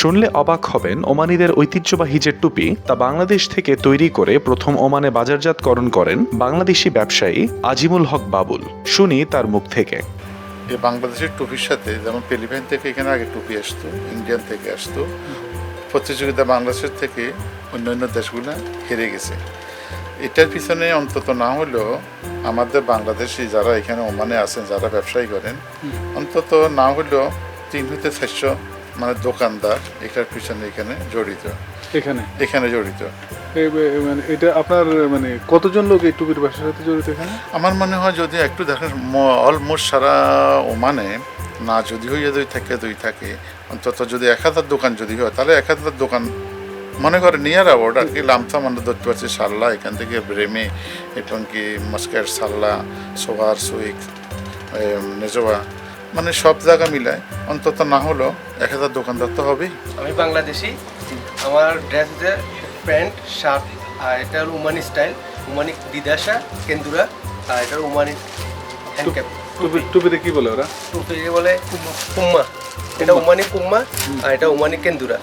শুনলে অবাক হবেন ওমানিদের ঐতিহ্যবাহী যে টুপি, তা বাংলাদেশ থেকে তৈরি করে প্রথম ওমানে বাজারজাতকরণ করেন বাংলাদেশি ব্যবসায়ী আজিমুল হক বাবুল। শুনি তার মুখ থেকে। এই বাংলাদেশের টুপির সাথে যেমন ফিলিপাইন থেকে এখানে আগে টুপি আসতো, ইন্ডিয়ান থেকে আসতো, প্রতিযোগিতা বাংলাদেশের থেকে অন্য অন্য দেশগুলো হেরে গেছে। এটার পিছনে অন্তত না হলেও আমাদের বাংলাদেশি যারা এখানে ওমানে আছেন, যারা ব্যবসায়ী করেন, অন্তত না হলেও তিন হতে চারশো মানে দোকানদার এটার পিছনে এখানে জড়িত। এখানে? এখানে জড়িত। মানে এটা আপনার মানে কতজন লোক এই টুপির ব্যবসার সাথে জড়িত এখানে? আমার মনে হয় যদি একটু দেখেন অলমোস্ট সারা ওমানে না যদি হইয়া দুই থাকে দুই থাকে অন্তত যদি এক হাজার দোকান যদি হয় তাহলে এক হাজার দোকান মনে করে নিয়ার অ্যাওয়ার্ড আর কি লামসাম আমরা ধরতে পারছি সাল্লা এখান থেকে ব্রেমে এবং কি মাস্কার সাল্লা সোহার সুইক নেজোয়া মানে সব জায়গা মিলায় অন্তত না হলেও এক হাজার দোকানদার তো হবেই। আমি বাংলাদেশি আমার ড্রেস প্যান্ট শার্ট আর এটা হলো উমানি স্টাইল উমানি দিদাসা কেন্দুরা আর এটা হলো উমানি হ্যান্ডক্যাপ টুপিতে কি বলে ওরা? টুপি বলে কুম্মা। এটা উমানি কুম্মা আর এটা উমানি কেন্দুরা।